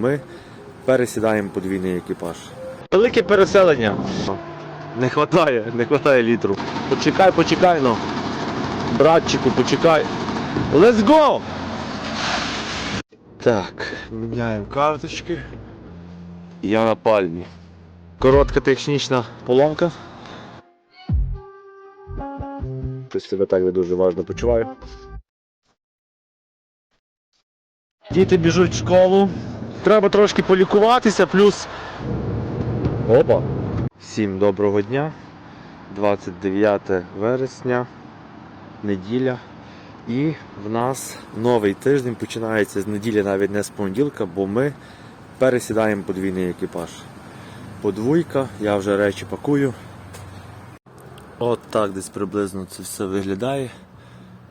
Ми пересідаємо подвійний екіпаж. Велике переселення. Не вистачає, не вистачає літру. Почекай, почекай, ну. Братчику, почекай. Let's go! Так, міняємо карточки. Я на пальмі. Коротка технічна поломка. Щось себе так не дуже важно почуваю. Діти біжуть в школу. Треба трошки полікуватися, плюс. Опа! Всім доброго дня. 29 вересня, неділя. І в нас новий тиждень починається з неділі, навіть не з понеділка, бо ми пересідаємо подвійний екіпаж. Подвійка, я вже речі пакую. От так десь приблизно це все виглядає.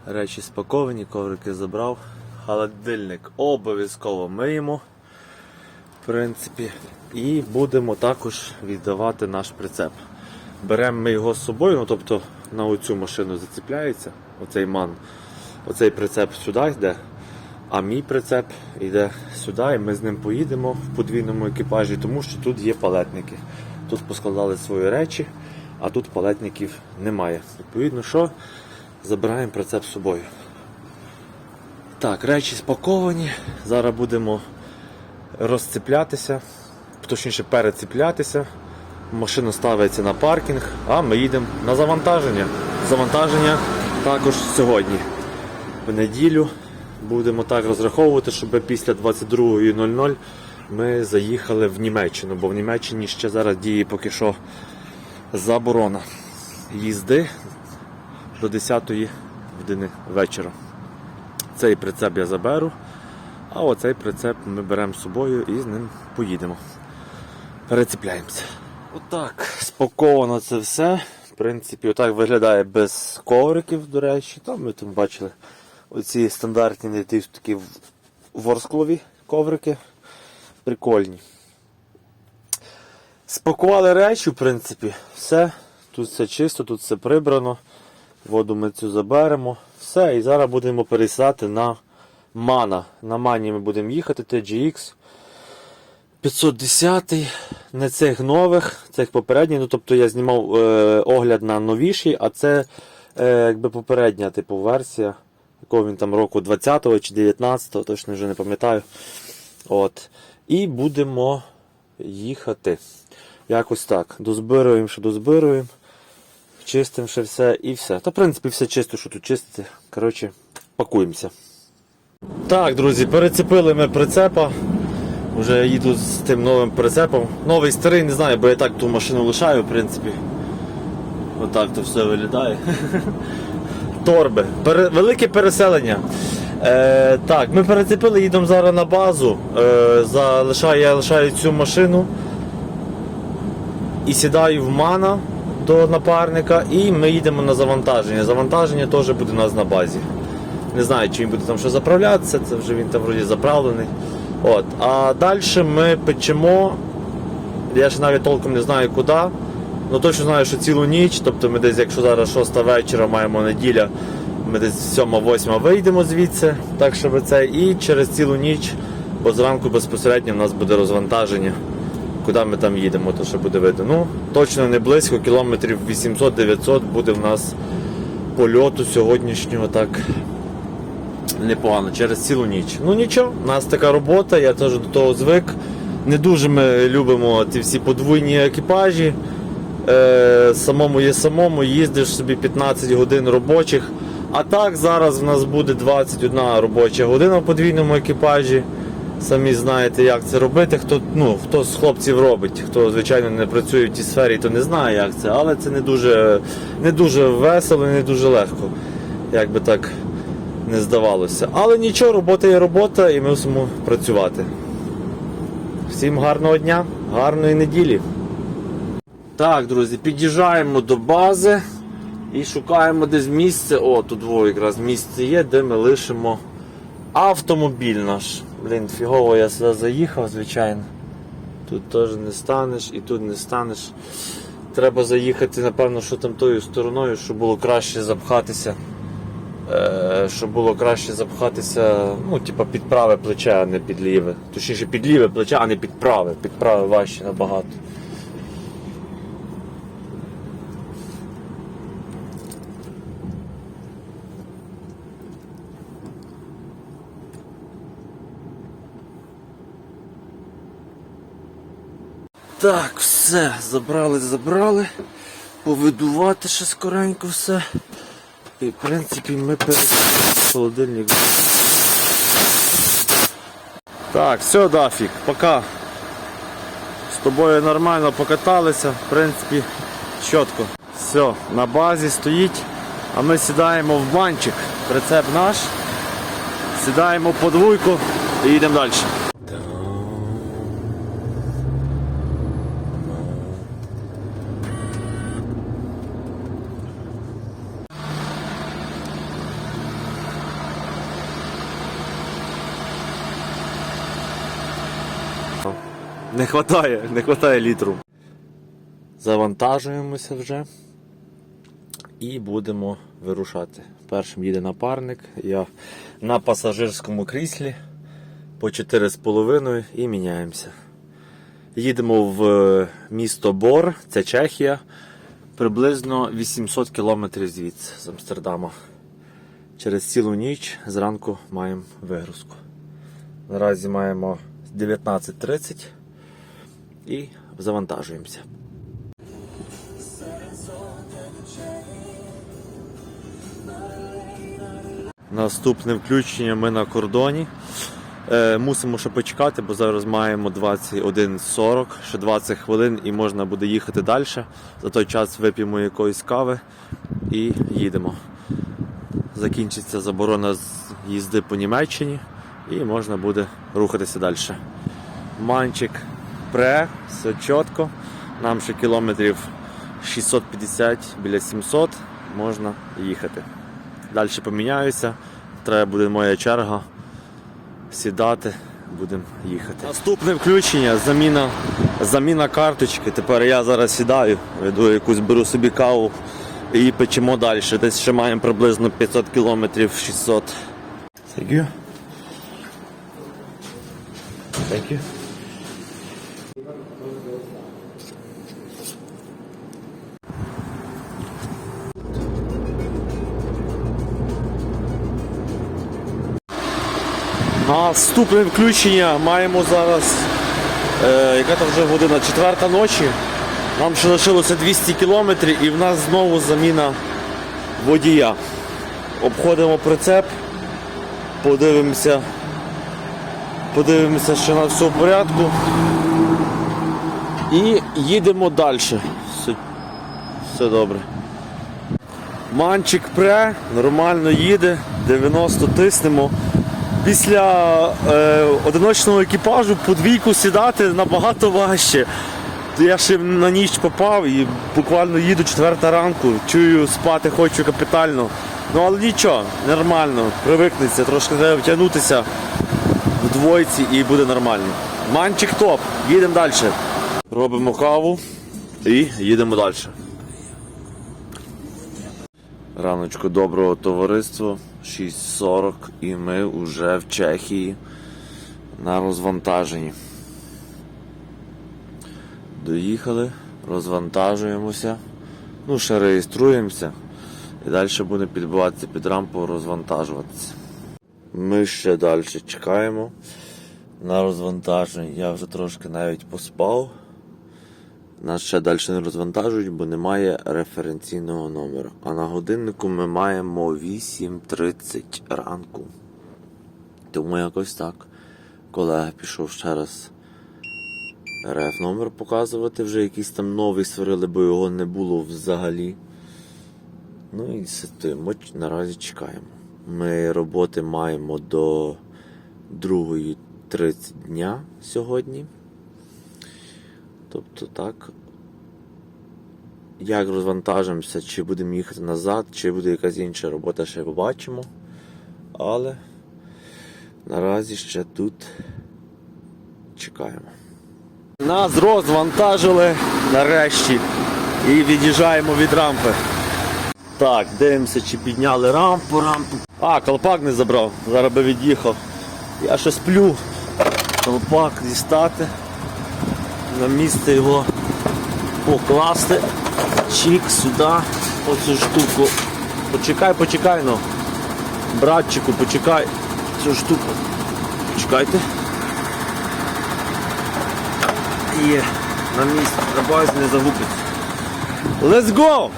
Речі спаковані, коврики забрав. Холодильник обов'язково миємо. Принципі. І будемо також віддавати наш прицеп. Беремо ми його з собою, ну тобто на оцю машину заціпляється, оцей ман. Оцей прицеп сюди йде, а мій прицеп йде сюди, і ми з ним поїдемо в подвійному екіпажі, тому що тут є палетники. Тут поскладали свої речі, а тут палетників немає. Відповідно, що забираємо прицеп з собою. Так, речі спаковані. Зараз будемо розціплятися, точніше переціплятися. Машина ставиться на паркінг, а ми їдемо на завантаження. Завантаження також сьогодні. В неділю будемо так розраховувати, щоб після 22.00 ми заїхали в Німеччину, бо в Німеччині ще зараз діє поки що заборона їзди до 10 години вечора. Цей прицеп я заберу, а оцей прицеп ми беремо з собою і з ним поїдемо. Перецепляємося. Отак, спаковано це все. В принципі, отак виглядає без ковриків, до речі. Там ми там бачили оці стандартні такі ворсклові коврики. Прикольні. Спакували речі, в принципі, все. Тут все чисто, тут все прибрано. Воду ми цю заберемо. Все, і зараз будемо пересідати на Мана. На Мані ми будемо їхати, TGX 510 не цих нових, цих попередніх. Ну, тобто я знімав е, огляд на новіший, а це е, якби попередня типу, версія, якого він там року 20-го чи 19-го, точно вже не пам'ятаю. От. І будемо їхати. Якось так. Дозбируємо, що дозбируємо. Чистимо ще все і все. Та в принципі все чисто, що тут чистити. Коротше, пакуємося. Так, друзі, перецепили ми прицепа. Вже їду з тим новим прицепом. Новий старий, не знаю, бо я так ту машину лишаю, в принципі. Отак то все виглядає. Торби. Пере... Велике переселення. Е, так, ми перецепили, їдемо зараз на базу. Е, залишаю, я лишаю цю машину і сідаю в мана до напарника, і ми їдемо на завантаження. Завантаження теж буде у нас на базі. Не знаю, чи він буде там що заправлятися, це вже він там вроді заправлений. От. А далі ми печемо. Я ще навіть толком не знаю куди. Ну точно знаю, що цілу ніч, тобто ми десь, якщо зараз 6 вечора маємо неділя, ми десь 7-8 вийдемо звідси, так щоб це, і через цілу ніч, бо зранку безпосередньо в нас буде розвантаження, куди ми там їдемо, то ще буде видно. Ну, точно не близько, кілометрів 800-900 буде в нас польоту сьогоднішнього так непогано, через цілу ніч. Ну нічого, у нас така робота, я теж до того звик. Не дуже ми любимо ці всі подвійні екіпажі. Е, самому є самому, їздиш собі 15 годин робочих. А так зараз в нас буде 21 робоча година в подвійному екіпажі. Самі знаєте, як це робити. Хто ну, хто з хлопців робить, хто, звичайно, не працює в тій сфері, то не знає, як це, але це не дуже, не дуже весело не дуже легко. Як би так не здавалося. Але нічого, робота є робота і ми мусимо працювати. Всім гарного дня, гарної неділі. Так, друзі, під'їжджаємо до бази і шукаємо десь місце. О, тут во якраз місце є, де ми лишимо автомобіль наш. Блін, фігово я сюди заїхав, звичайно. Тут теж не станеш і тут не станеш. Треба заїхати, напевно, що там тою стороною, щоб було краще запхатися щоб було краще запхатися, ну, типа під праве плече, а не під ліве. Точніше, під ліве плече, а не під праве. Під праве важче набагато. Так, все, забрали, забрали. Повидувати ще скоренько все. І в принципі ми перед холодильник. Так, все, Дафік, пока. З тобою нормально покаталися, в принципі, чітко. Все, на базі стоїть, а ми сідаємо в банчик. Прицеп наш. Сідаємо по двойку і їдемо далі. Не хватає, не хватає літру. Завантажуємося вже і будемо вирушати. Першим їде напарник, я на пасажирському кріслі по 4,5 і міняємося. Їдемо в е, місто Бор, це Чехія, приблизно 800 кілометрів звідси з Амстердама. Через цілу ніч зранку маємо вигрузку. Наразі маємо 19.30 і завантажуємося. Наступне включення ми на кордоні. Е, мусимо ще почекати, бо зараз маємо 21.40, ще 20 хвилин і можна буде їхати далі. За той час вип'ємо якоїсь кави і їдемо. Закінчиться заборона з їзди по Німеччині і можна буде рухатися далі. Манчик пре, все чітко. Нам ще кілометрів 650 біля 700 можна їхати. Далі поміняюся. Треба буде моя черга сідати, будемо їхати. Наступне включення, заміна, заміна карточки. Тепер я зараз сідаю, веду якусь беру собі каву і печемо далі. Десь ще маємо приблизно 500 кілометрів 600. Thank you. Thank you. Наступне включення маємо зараз. Е, яка там вже година? Четверта ночі. Нам ще лишилося 200 кілометрів і в нас знову заміна водія. Обходимо прицеп, подивимося, подивимося, що на все в порядку. І їдемо далі. Все, все добре. Манчик пре, нормально їде, 90 тиснемо. Після е, одиночного екіпажу подвійку сідати набагато важче. Я ще на ніч попав і буквально їду четверта ранку, чую спати хочу капітально. Ну але нічого, нормально, привикнеться, трошки треба втягнутися в двойці і буде нормально. Манчик топ, їдемо далі. Робимо каву і їдемо далі. Раночку доброго товариства. 6.40 і ми вже в Чехії на розвантаженні. Доїхали, розвантажуємося. Ну, ще реєструємося і далі будемо підбиватися під рампу, розвантажуватися. Ми ще далі чекаємо на розвантаження. Я вже трошки навіть поспав. Нас ще далі не розвантажують, бо немає референційного номера. А на годиннику ми маємо 8.30 ранку. Тому якось так. Колега пішов ще раз реф номер показувати, вже якийсь там новий створили, бо його не було взагалі. Ну і сидимо, наразі чекаємо. Ми роботи маємо до 2.30 дня сьогодні. Тобто так. Як розвантажимося, чи будемо їхати назад, чи буде якась інша робота, ще побачимо. Але наразі ще тут чекаємо. Нас розвантажили нарешті і від'їжджаємо від рампи. Так, дивимося, чи підняли рампу, рампу. А, колпак не забрав, зараз би від'їхав. Я ще сплю. Колпак дістати. На місце його покласти. Чик сюди. Оцю штуку. Почекай, почекай, ну. Братчику, почекай. Цю штуку. Почекайте. Є. На місці. Базі не загубиться. Let's go!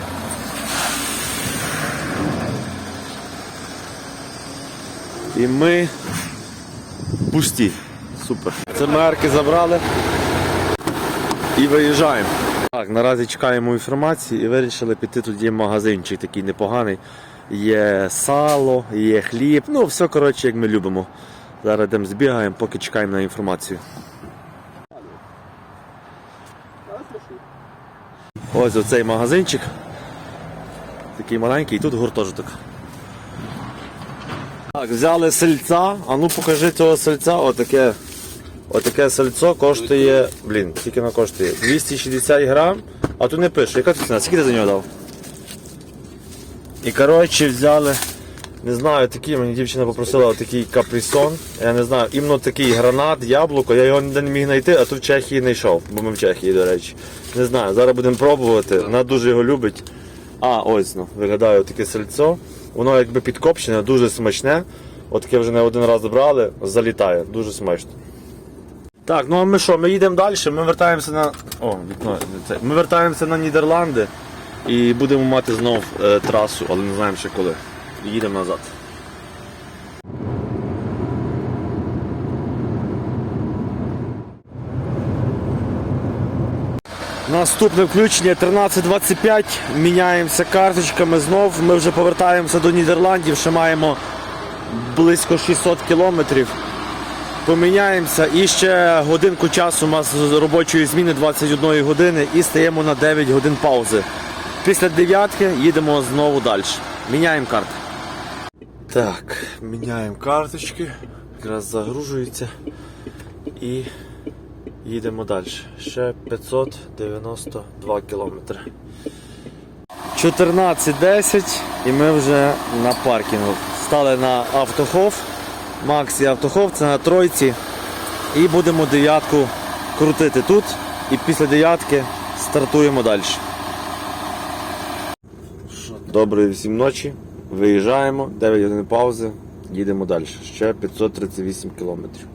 І ми пусті. Супер. Це мерки забрали і виїжджаємо. Так, наразі чекаємо інформації і вирішили піти. Тут є магазинчик такий непоганий. Є сало, є хліб. Ну, все коротше, як ми любимо. Зараз йдемо збігаємо, поки чекаємо на інформацію. Ось оцей магазинчик. Такий маленький, і тут гуртожиток. Так, взяли сельця, а ну покажи цього сельця, отаке. Отаке сальцо коштує, блін, скільки воно коштує? 260 грам, а тут не пише, яка тут ціна, скільки ти за нього дав? І коротше взяли, не знаю, такий, мені дівчина попросила такий каприсон. Я не знаю, іменно такий гранат, яблуко, я його ніде не міг знайти, а тут в Чехії не йшов, бо ми в Чехії, до речі. Не знаю, зараз будемо пробувати, вона дуже його любить. А, ось ну, виглядає таке сальцо. Воно якби підкопчене, дуже смачне. От таке вже не один раз брали, залітає, дуже смачно. Так, ну а ми що, ми їдемо далі, ми вертаємося на. О, вікно. Ми вертаємося на Нідерланди і будемо мати знов е, трасу, але не знаємо ще коли. Їдемо назад. Наступне включення 13.25. Міняємося карточками знов. Ми вже повертаємося до Нідерландів, ще маємо близько 600 кілометрів поміняємося і ще годинку часу у нас з робочої зміни 21 години і стаємо на 9 годин паузи. Після дев'ятки їдемо знову далі. Міняємо карти. Так, міняємо карточки, якраз загружується і їдемо далі. Ще 592 кілометри. 14.10 і ми вже на паркінгу. Стали на автохов. Максі Автохов, це на тройці. І будемо дев'ятку крутити тут. І після дев'ятки стартуємо далі. Доброї всім ночі. Виїжджаємо, 9 годин паузи, їдемо далі. Ще 538 кілометрів.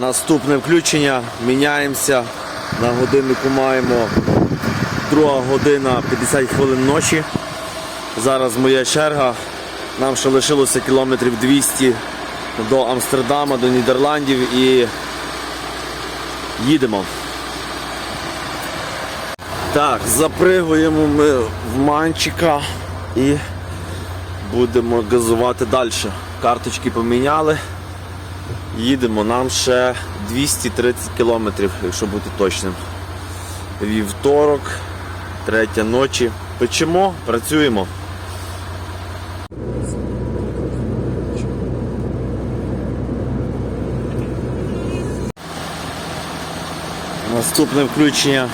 Наступне включення. Міняємося. На годиннику маємо друга година 50 хвилин ночі. Зараз моя черга. Нам ще лишилося кілометрів 200 до Амстердама, до Нідерландів і їдемо. Так, запригуємо ми в манчика і будемо газувати далі. Карточки поміняли. Їдемо, нам ще 230 кілометрів, якщо бути точним. Вівторок, третя ночі. Печемо, працюємо. Наступне включення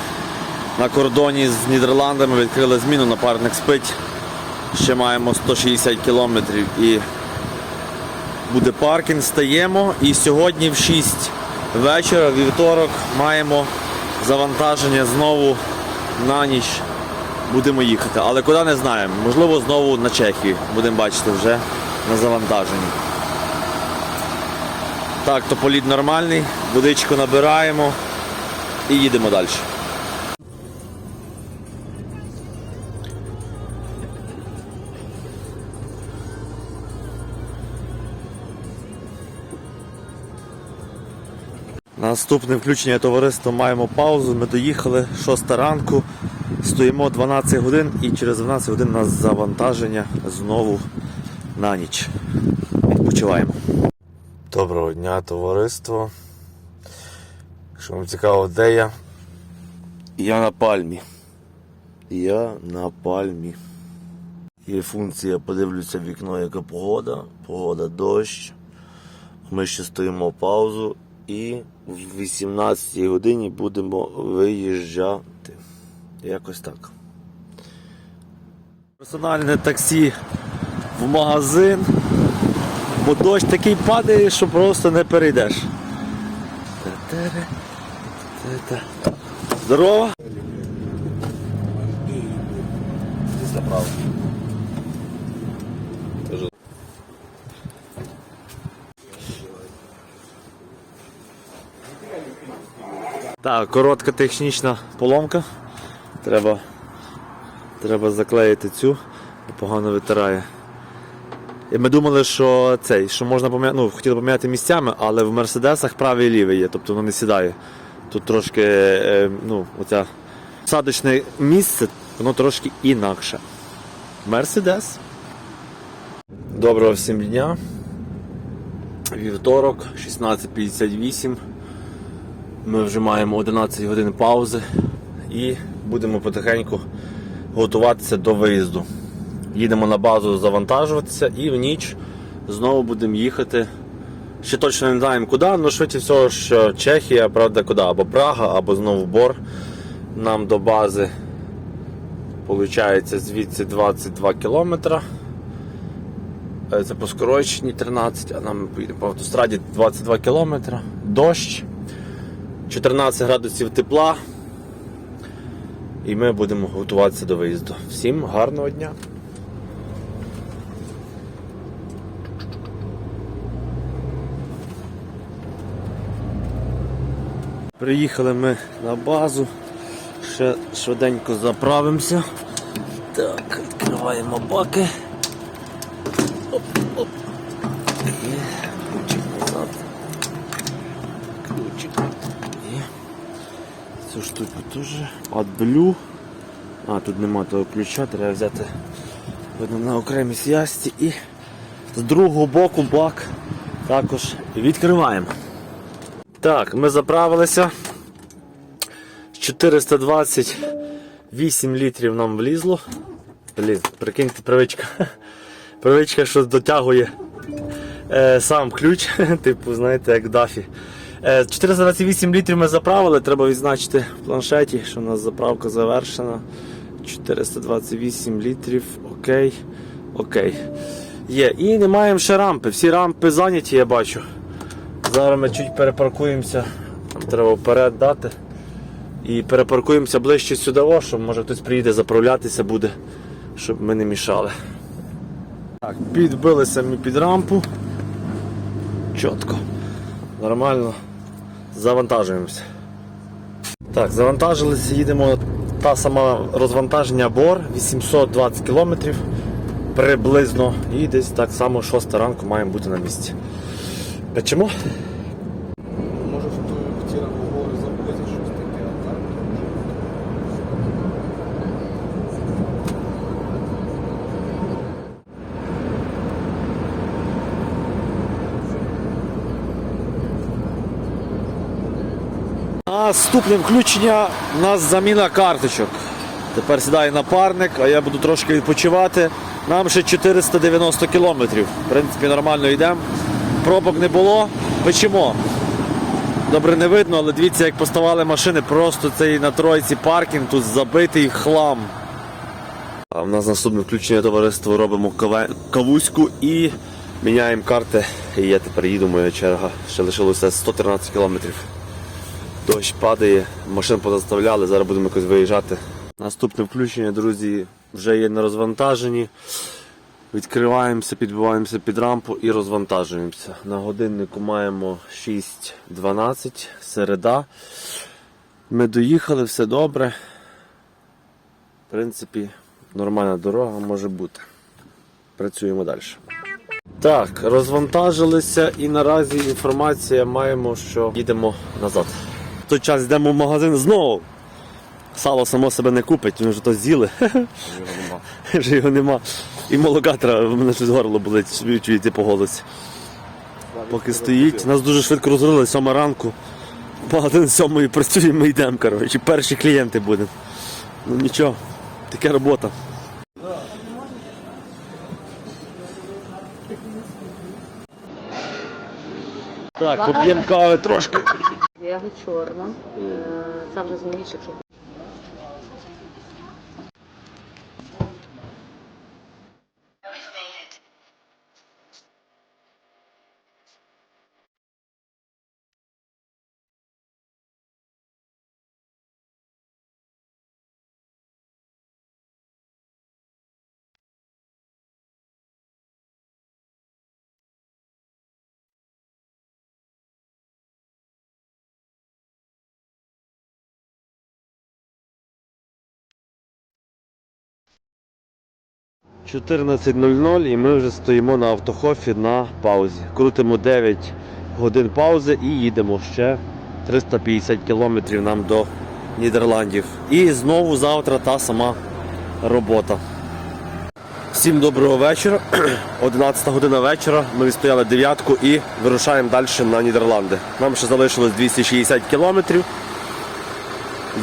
на кордоні з Нідерландами відкрили зміну, напарник спить. Ще маємо 160 кілометрів і буде паркінг, стаємо. І сьогодні в 6 вечора, вівторок, маємо завантаження знову на ніч. Будемо їхати. Але куди не знаємо. Можливо, знову на Чехію. Будемо бачити вже на завантаженні. Так, то політ нормальний, водичку набираємо і їдемо далі. Наступне включення товариства маємо паузу. Ми доїхали 6 ранку, стоїмо 12 годин і через 12 годин у нас завантаження знову на ніч. Відпочиваємо. Доброго дня, товариство. Якщо вам цікаво, де я? Я на пальмі. Я на пальмі. Є функція, подивлюся в вікно, яка погода. Погода дощ. Ми ще стоїмо паузу і в 18 годині будемо виїжджати. Якось так. Персональне таксі в магазин, бо дощ такий падає, що просто не перейдеш. Та-та. Здорово! Так, коротка технічна поломка. Треба, треба заклеїти цю, бо погано витирає. І ми думали, що цей, що можна поміняти, ну, хотіли поміняти місцями, але в мерседесах правий і лівий є, тобто воно не сідає. Тут трошки, е, ну, оця садочне місце, воно трошки інакше. Мерседес. Доброго всім дня. Вівторок, 16.58. Ми вже маємо 11 годин паузи і будемо потихеньку готуватися до виїзду. Їдемо на базу завантажуватися і в ніч знову будемо їхати. Ще точно не знаємо куди, але швидше всього, що Чехія, правда, куди? Або Прага, або знову Бор. Нам до бази виходить звідси 22 кілометра. Е, Це по скороченні 13, а нам поїдемо по автостраді 22 кілометра. Дощ. 14 градусів тепла. І ми будемо готуватися до виїзду. Всім гарного дня! Приїхали ми на базу. Ще швиденько заправимося. Так, відкриваємо баки. Ключик назад. Ключик. І цю штуку теж. AdBlue. А, тут нема того ключа, треба взяти видно, на окремій сясті і з другого боку бак також відкриваємо. Так, ми заправилися. 428 літрів нам влізло. Блін, прикиньте, привичка. Привичка, що дотягує е, сам ключ, типу, знаєте, як дафі. Е, 428 літрів ми заправили, треба відзначити в планшеті, що у нас заправка завершена. 428 літрів, окей, окей. Є. І не маємо ще рампи. Всі рампи зайняті, я бачу. Зараз ми чуть перепаркуємося, треба вперед дати. І перепаркуємося ближче сюди, щоб може хтось приїде заправлятися буде, щоб ми не мішали. Так, підбилися ми під рампу. Чітко. Нормально. Завантажуємося. Так, завантажилися, їдемо та сама розвантаження бор 820 км приблизно. І десь так само 6 ранку маємо бути на місці. Печемо? Може в ті розговори забути щось таке, а так? Наступне включення у нас заміна карточок. Тепер сідає напарник, а я буду трошки відпочивати. Нам ще 490 кілометрів. В принципі, нормально йдемо. Пробок не було, печемо. Добре не видно, але дивіться, як поставали машини, просто цей на тройці паркінг тут забитий хлам. А в нас наступне включення товариство робимо кавуську і міняємо карти. І я тепер їду, моя черга. Ще лишилося 113 кілометрів. Дощ падає, машин позаставляли, зараз будемо якось виїжджати. Наступне включення, друзі, вже є на розвантаженні. Відкриваємося, підбиваємося під рампу і розвантажуємося. На годиннику маємо 6.12, середа. Ми доїхали, все добре. В принципі, нормальна дорога може бути. Працюємо далі. Так, розвантажилися і наразі інформація маємо, що їдемо назад. В той час йдемо в магазин знову. Сало само себе не купить, ми вже то з'їли. Вже його нема. І молока треба, в мене щось горло болить, чуєте по голосі. Поки стоїть, нас дуже швидко розгрузили, сьома ранку. З сьомої працює, ми йдемо, коротше. Перші клієнти будемо. Ну нічого, така робота. Так, поп'ємо кави трошки. Я чорна. Е, Це вже змієш, якщо 14.00 і ми вже стоїмо на автохофі на паузі. Крутимо 9 годин паузи і їдемо ще 350 кілометрів нам до Нідерландів. І знову завтра та сама робота. Всім доброго вечора. 11 година вечора. Ми відстояли дев'ятку і вирушаємо далі на Нідерланди. Нам ще залишилось 260 кілометрів.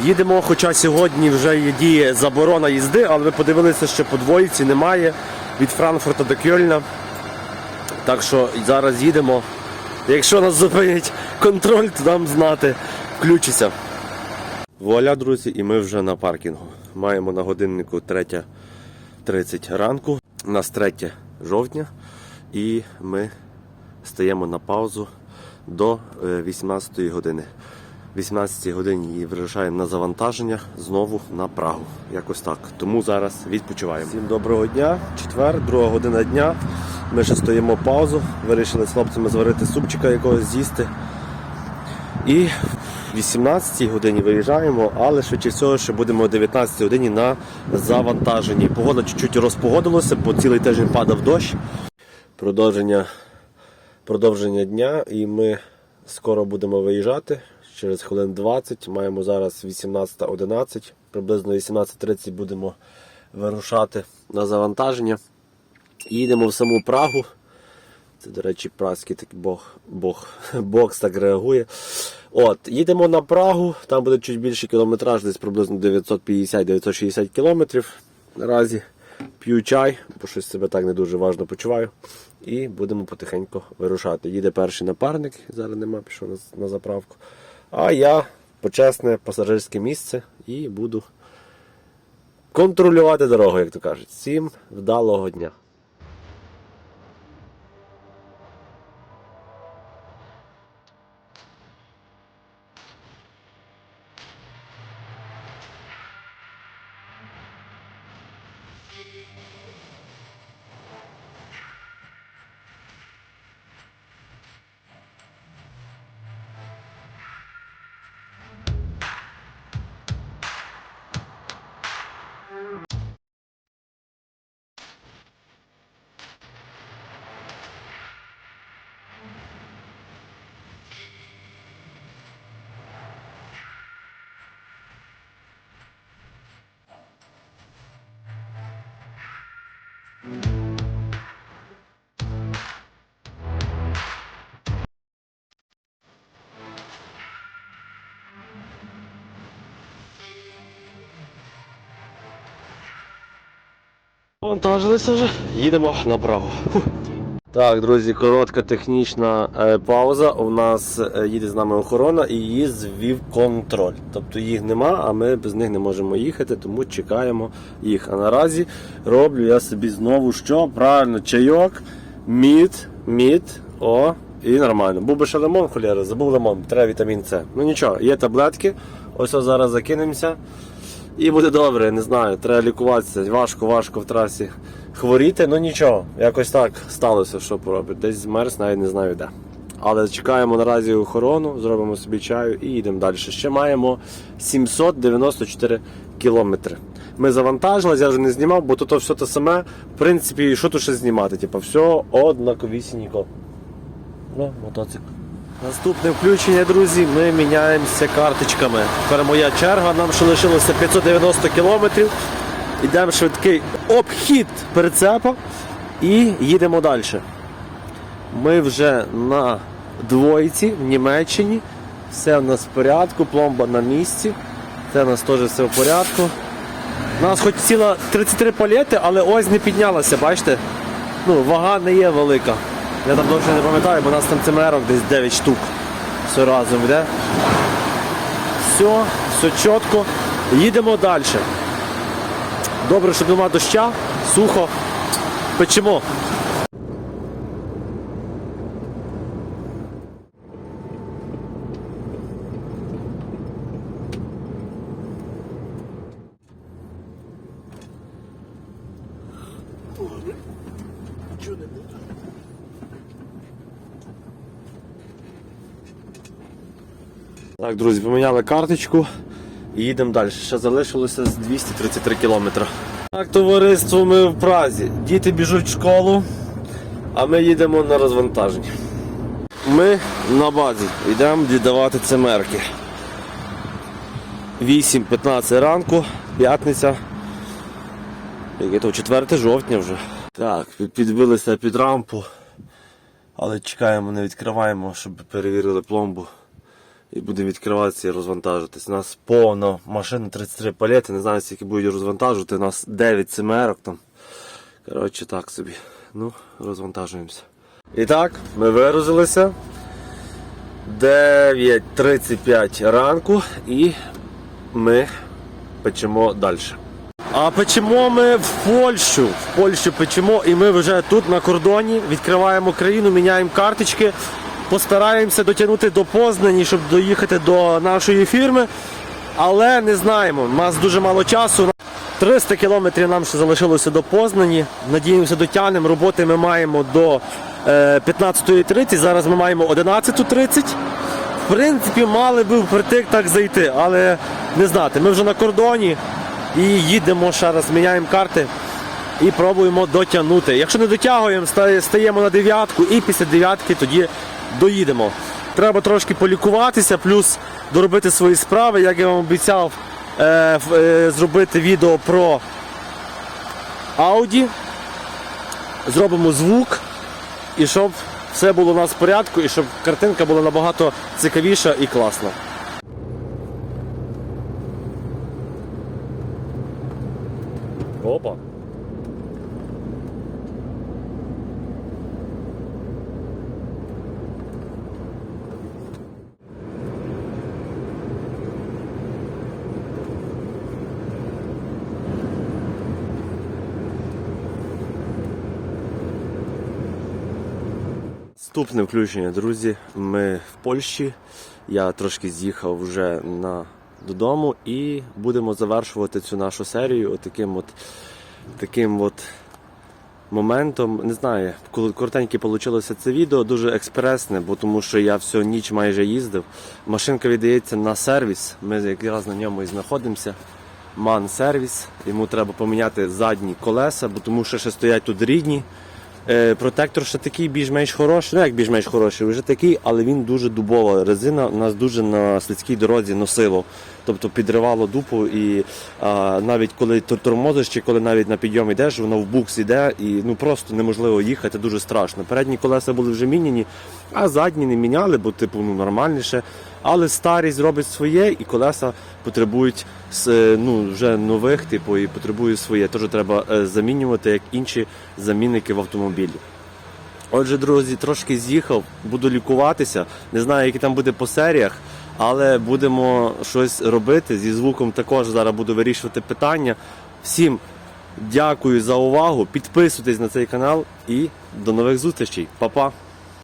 Їдемо, хоча сьогодні вже є діє заборона їзди, але ви подивилися, що по двоїці немає від Франкфурта до Кьольна. Так що зараз їдемо. Якщо нас зупинять контроль, то дам знати, включиться. Вуаля, друзі, і ми вже на паркінгу. Маємо на годиннику 3.30 ранку. У нас 3 жовтня, і ми стаємо на паузу до 18 години. 18 годині і вирушаємо на завантаження знову на Прагу. Якось так. Тому зараз відпочиваємо. Всім доброго дня. Четвер, друга година дня. Ми ще стоїмо паузу. Вирішили з хлопцями зварити супчика якогось з'їсти. І в 18 годині виїжджаємо, але швидше всього ще будемо о 19 годині на завантаженні. Погода чуть-чуть розпогодилася, бо цілий тиждень падав дощ. Продовження, продовження дня, і ми скоро будемо виїжджати. Через хвилин 20. Маємо зараз 18.11. Приблизно 18.30 будемо вирушати на завантаження. Їдемо в саму Прагу. Це, до речі, празький такий бог, бог, бокс так реагує. От, їдемо на Прагу, там буде чуть більший кілометраж, десь приблизно 950-960 кілометрів. Наразі п'ю чай, бо щось себе так не дуже важно почуваю. І будемо потихеньку вирушати. Їде перший напарник, зараз нема, пішов на заправку. А я почесне пасажирське місце і буду контролювати дорогу, як то кажуть. Всім вдалого дня. Вантажилися вже, їдемо на Прагу. Фух. Так, друзі, коротка технічна е, пауза. У нас е, їде з нами охорона і її звів контроль. Тобто їх нема, а ми без них не можемо їхати, тому чекаємо їх. А наразі роблю я собі знову що? Правильно, чайок, мід, мід, о, і нормально. Був би ще лимон, холєра, забув лимон, треба вітамін С. Ну нічого, є таблетки. Ось зараз закинемося. І буде добре, не знаю, треба лікуватися. Важко, важко в трасі хворіти, ну нічого, якось так сталося, що поробити. Десь змерз, навіть не знаю де. Але чекаємо наразі охорону, зробимо собі чаю і їдемо далі. Ще маємо 794 кілометри. Ми завантажились, я вже не знімав, бо тут все те саме. В принципі, що тут ще знімати? Типу, все однаковісінько. Ну, мотоцикл. Наступне включення, друзі, ми міняємося карточками. Тепер моя черга, нам ще лишилося 590 кілометрів. Йдемо швидкий обхід перецепа і їдемо далі. Ми вже на двойці в Німеччині. Все в нас в порядку, пломба на місці. Це у нас теж все в порядку. У нас хоч ціла 33 палети, але ось не піднялася, бачите? Ну, вага не є велика. Я там довше не пам'ятаю, бо у нас там цимерок десь 9 штук. Все разом йде. Все, все чітко. Їдемо далі. Добре, що нема доща, сухо. Печемо. Так, друзі, поміняли карточку і їдемо далі. Ще залишилося з 233 кілометри. Так, товариство, ми в Празі. Діти біжуть в школу, а ми їдемо на розвантаження. Ми на базі йдемо віддавати цемерки. 8.15 ранку, п'ятниця. Яке то 4 жовтня вже. Так, підбилися під рампу. Але чекаємо, не відкриваємо, щоб перевірили пломбу. І будемо відкриватися і розвантажитись. У нас повно машин 33 палети, не знаю, скільки будуть розвантажувати. У нас 9 семерок там. Коротше, так собі. Ну, розвантажуємося. І так, ми виразилися. 9.35 ранку і ми печемо далі. А печемо ми в Польщу. В Польщу печемо, і ми вже тут на кордоні відкриваємо країну, міняємо карточки, постараємося дотягнути до Познані, щоб доїхати до нашої фірми. Але не знаємо. У нас дуже мало часу. 300 кілометрів нам ще залишилося до Познані. Надіємося, дотягнемо. Роботи ми маємо до е, 15.30. Зараз ми маємо 11.30. В принципі, мали би впритик так зайти, але не знати. Ми вже на кордоні і їдемо ще раз, міняємо карти і пробуємо дотягнути. Якщо не дотягуємо, стаємо на дев'ятку і після дев'ятки тоді доїдемо. Треба трошки полікуватися, плюс доробити свої справи, як я вам обіцяв е, е, зробити відео про Audi. Зробимо звук і щоб все було у нас в порядку, і щоб картинка була набагато цікавіша і класна. Опа. Наступне включення, друзі. Ми в Польщі. Я трошки з'їхав вже на додому і будемо завершувати цю нашу серію отаким от таким от моментом. Не знаю, коротеньке вийшло це відео, дуже експресне, бо тому що я всю ніч майже їздив. Машинка віддається на сервіс. Ми якраз на ньому і знаходимося. Ман сервіс. Йому треба поміняти задні колеса, бо тому що ще стоять тут рідні. Е, Протектор ще такий більш-менш хороший, ну як більш-менш хороший, вже такий, але він дуже дубова. Резина нас дуже на слизькій дорозі носило. Тобто підривало дупу і а, навіть коли тор- тормозиш, чи коли навіть на підйом йдеш, воно в букс іде і ну просто неможливо їхати, дуже страшно. Передні колеса були вже міняні, а задні не міняли, бо типу ну нормальніше. Але старість робить своє, і колеса потребують е, ну, вже нових, типу, і потребують своє. Теж треба е, замінювати, як інші замінники в автомобілі. Отже, друзі, трошки з'їхав, буду лікуватися. Не знаю, який там буде по серіях, але будемо щось робити. Зі звуком також зараз буду вирішувати питання. Всім дякую за увагу. Підписуйтесь на цей канал і до нових зустрічей. Па-па!